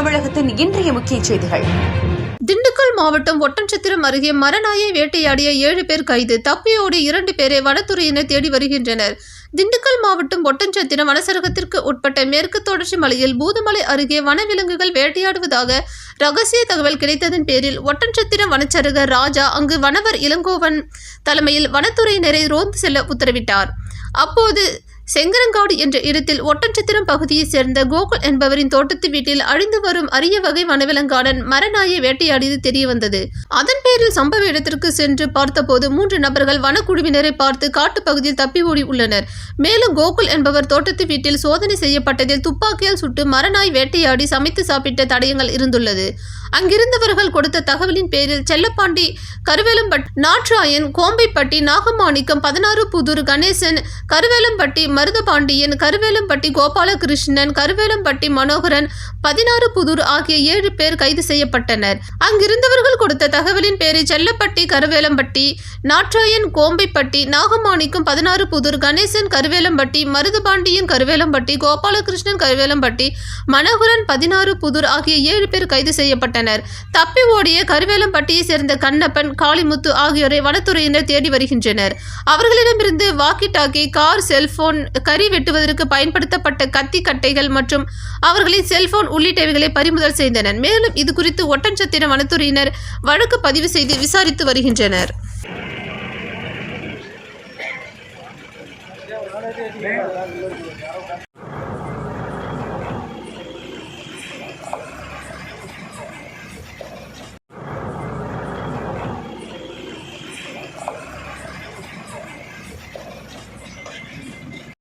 தமிழகத்தின் இன்றைய முக்கிய செய்திகள். திண்டுக்கல் மாவட்டம் ஒட்டன்சத்திரம் அருகே மரநாயை வேட்டையாடிய ஏழு பேர் கைது. தப்பியோடு இரண்டு பேரை வனத்துறையினர் தேடி வருகின்றனர். திண்டுக்கல் மாவட்டம் ஒட்டஞ்சத்திரம் வனசரகத்திற்கு உட்பட்ட மேற்கு தொடர்ச்சி மலையில் பூதமலை அருகே வனவிலங்குகள் வேட்டையாடுவதாக ரகசிய தகவல் கிடைத்ததன் பேரில் ஒட்டஞ்சத்திரம் வனச்சரகர் ராஜா அங்கு வனவர் இளங்கோவன் தலைமையில் வனத்துறையினரை ரோந்து செல்ல உத்தரவிட்டார். அப்போது செங்கரங்காடு என்ற இடத்தில் ஒட்டன்சத்திரம் பகுதியைச் சேர்ந்த கோகுல் என்பவரின் தோட்டத்து வீட்டில் அழிந்து வரும் அரிய வகை வனவிலங்காடன் மரநாயை வேட்டையாடியது தெரிய வந்தது அதன் பேரில் சம்பவ இடத்திற்கு சென்று பார்த்தபோது மூன்று நபர்கள் வனக்குழுவினரை பார்த்து காட்டுப் பகுதியில் தப்பி ஓடி உள்ளனர். மேலும் கோகுல் என்பவர் தோட்டத்து வீட்டில் சோதனை செய்யப்பட்டதில் துப்பாக்கியால் சுட்டு மரநாய் வேட்டையாடி சமைத்து சாப்பிட்ட தடயங்கள் இருந்துள்ளது. அங்கிருந்தவர்கள் கொடுத்த தகவலின் பேரில் செல்லப்பாண்டி கருவேலம்பட் நாற்றாயன் கோம்பைப்பட்டி நாகமாணிக்கம் பதினாறு புதூர் கணேசன் கருவேலம்பட்டி மருதபாண்டியன் கருவேலம்பட்டி கோபாலகிருஷ்ணன் கருவேலம்பட்டி மனோகரன் பதினாறு புதூர் ஆகிய ஏழு பேர் கைது செய்யப்பட்டனர். அங்கிருந்தவர்கள் கொடுத்த தகவலின் பேரில் செல்லப்பட்டி கருவேலம்பட்டி நாற்றாயன் கோம்பைப்பட்டி நாகமாணிக்கம் பதினாறு புதூர் கணேசன் கருவேலம்பட்டி மருதபாண்டியன் கருவேலம்பட்டி கோபாலகிருஷ்ணன் கருவேலம்பட்டி மனோகரன் பதினாறு புதூர் ஆகிய ஏழு பேர் கைது செய்யப்பட்டனர். தப்பி ஓடிய கருவேலம்பட்டியை சேர்ந்த கண்ணப்பன் காளிமுத்து ஆகியோரை வனத்துறையினர் தேடி வருகின்றனர். அவர்களிடமிருந்து வாக்கி டாக்கி கார் செல்போன் கறி வெட்டுவதற்கு பயன்படுத்தப்பட்ட கத்தி கட்டைகள் மற்றும் அவர்களின் செல்போன் உள்ளிட்டவைகளை பறிமுதல் செய்தனர். மேலும் இது குறித்து ஒட்டன்சத்திரம் வனத்துறையினர் வழக்கு பதிவு செய்து விசாரித்து வருகின்றனர். Thank you.